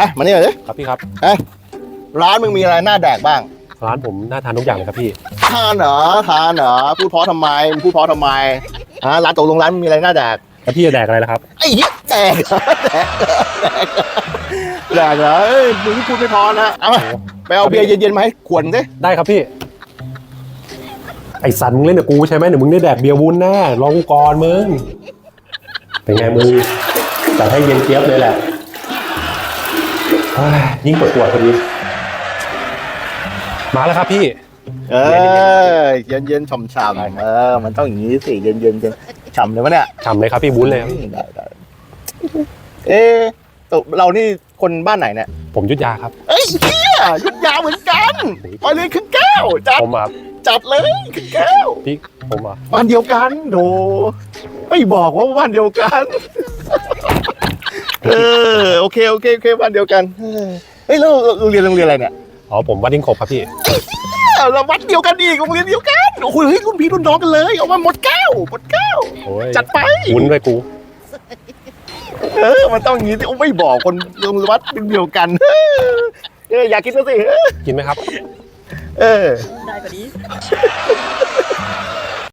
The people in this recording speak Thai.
อะมานี่เลยครับพี่ครับร้านมึงมีอะไรน่าแดกบ้าง ร้านผมน่าทานทุกอย่างเลยครับพี่ ทานเหรอทานเหรอพูดเพราะทำไมมึงพูดเพราะทำไมฮะร้านตกลงร้านมึงมีอะไรน่าแดก แล้วพี่จะแดกอะไรล่ะครับ ไอ้เหี้ยแดกเหรอแดกเหรอแดกเหรอเอ้ยมึงพูดไม่พอนะ เอามาไปเอาเบียร์เย็นๆมาให้ขวดสิได้ครับพี่ ไอสันมึงเล่นกับกูใช่ไหมเดี๋ยวมึงได้แดกเบียร์วุ้นแน่รอกูก่อนมึง เป็นไงมึงจัดให้เย็นเจี๊ยบเลยแหละเฮ้ ยยิ่งปวดปวดพอดี มาแล้วครับพี่ เออเย็นๆฉ่ำๆเออ มันต้องอย่างนี้สิเย็นๆเย็นฉ่ำเลยวะเนี่ยฉ่ำเลยครับพี่วุ้นเลยได้ได้เอ๊ะตกเรานี่คนบ้านไหนเนี่ยผมยุทธยาครับ เอ้ยเฮียยุดยาวเหมือนกันไปเลยครึ่งแก้วจัดผมอะจัดเลยครึ่งแก้วพี่ผมอะบ้านเดียวกันโดไม่บอกว่าบ้านเดียวกัน เออโอ เคโอเคโอเคบ้านเดียวกันเออเฮ้ยแล้วโรงเรียนโรงเรียนอะไรเนี่ยอ๋อผมวัดดิ้งขบครับพี่เราวัดเดียวกันอีกโรงเรียนเดียวกันโอ้โหเฮ้ยรุ่นพี่รุ่นน้องกันเลยเอามาหมดแก้วหมดแก้วโอ้ยจัดไปวุ้นด้วยกูเออมันต้องอย่างนี้สิโอ้ไม่บอกคนโรงวัดเป็นเดียวกันเอออยากกินก็สิกินไหมครับ เออ ได้กว่านี้